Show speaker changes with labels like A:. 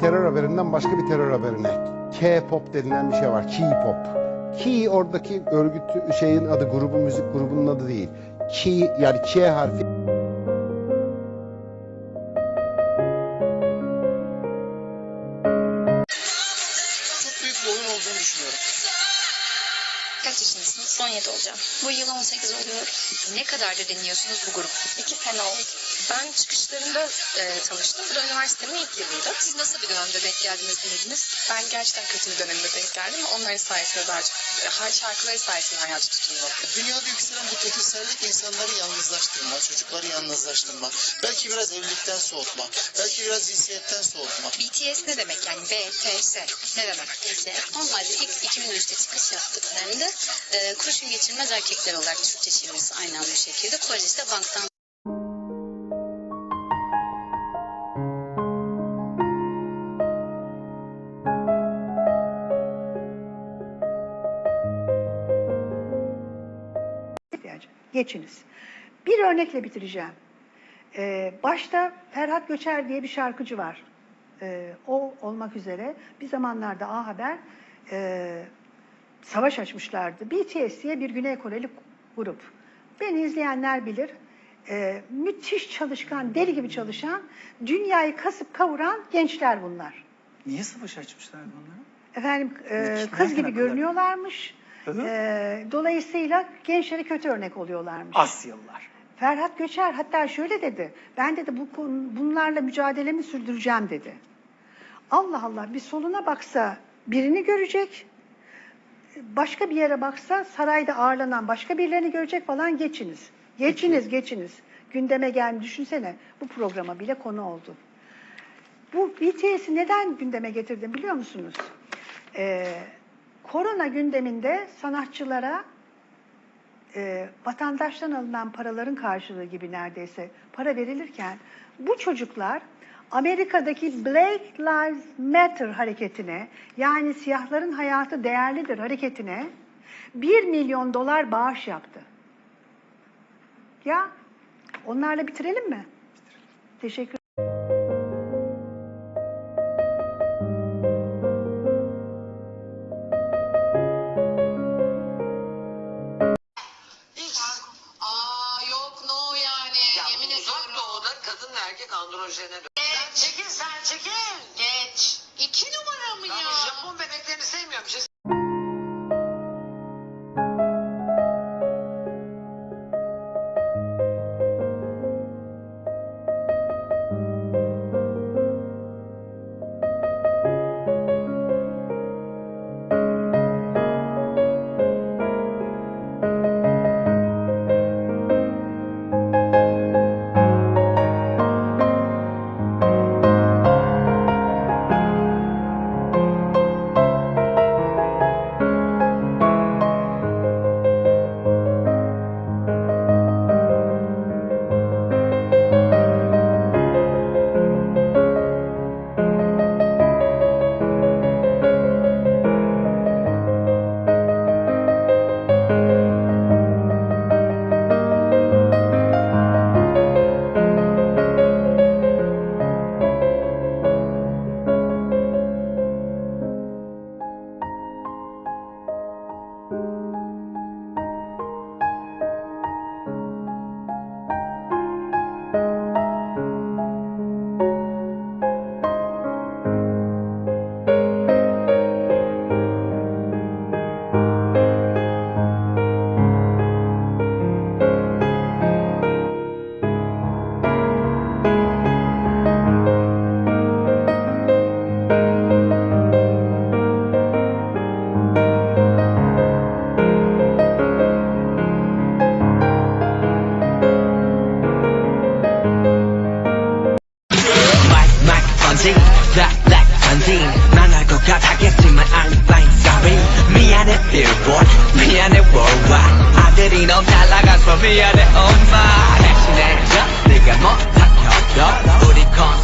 A: terör haberinden başka bir terör haberine. K-pop denilen bir şey var. K-pop. Ki oradaki örgüt şeyin adı grubu müzik grubunun adı değil. Ki yani K harfi
B: Kaç yaşındasınız? 17 olacağım. Bu yıl 18 oluyorum. Ne kadardır dinliyorsunuz bu grup? İki sene oldu. Ben çıkışlarında e, tanıştım. Bu da üniversitemin ilk yılıydı. Siz nasıl bir dönemde denk geldiniz dinlediniz? Ben gerçekten kötü bir dönemde denk geldim. Onların sayesinde daha çok, e, hay- şarkıları sayesinde hayata tutundum.
C: Dünyada yükselen bu kötüsellik insanları yalnızlaştırma, çocukları yalnızlaştırma. Belki biraz evlilikten soğutma. Belki biraz cinsiyetten soğutma.
B: BTS ne demek yani? B, T, S. Ne demek? BTS. Normalde ilk 2003'te çıkış yaptık hem de e, kurşun geçirmez erkekler olarak Türkçe çevirisi aynen bu şekilde. Kolejde banktan
D: Geçiniz. Bir örnekle bitireceğim. Ee, başta Ferhat Göçer diye bir şarkıcı var. Ee, o olmak üzere bir zamanlarda A Haber e, savaş açmışlardı. BTS diye bir Güney Koreli grup. Beni izleyenler bilir. Ee, müthiş çalışkan, deli gibi çalışan, dünyayı kasıp kavuran gençler bunlar.
E: Niye savaş açmışlar bunları?
D: Efendim e, kız gibi görünüyorlarmış.
E: Hı.
D: E, dolayısıyla gençlere kötü örnek oluyorlarmış.
E: Asyalılar.
D: Ferhat Göçer hatta şöyle dedi. Ben dedi bu bunlarla mücadelemi sürdüreceğim dedi. Allah Allah bir soluna baksa birini görecek. Başka bir yere baksa sarayda ağırlanan başka birilerini görecek falan geçiniz. Geçiniz, geçiniz. Gündeme gel düşünsene. Bu programa bile konu oldu. Bu BTS'i neden gündeme getirdim biliyor musunuz? Ee, korona gündeminde sanatçılara e, vatandaştan alınan paraların karşılığı gibi neredeyse para verilirken bu çocuklar Amerika'daki Black Lives Matter hareketine yani siyahların hayatı değerlidir hareketine 1 milyon dolar bağış yaptı. Ya onlarla bitirelim mi? Teşekkür
F: kadın erkek androjene dön.
G: Geç.
F: Çekil sen çekil.
G: Geç. İki numara mı
F: Ben
G: ya?
F: bu Japon bebeklerini sevmiyorum.
H: Billboard, 미안해 worldwide 아들이 너무 잘 나가서 미안해 엄마. 대신해줘 네가 못하켜도 우리 콘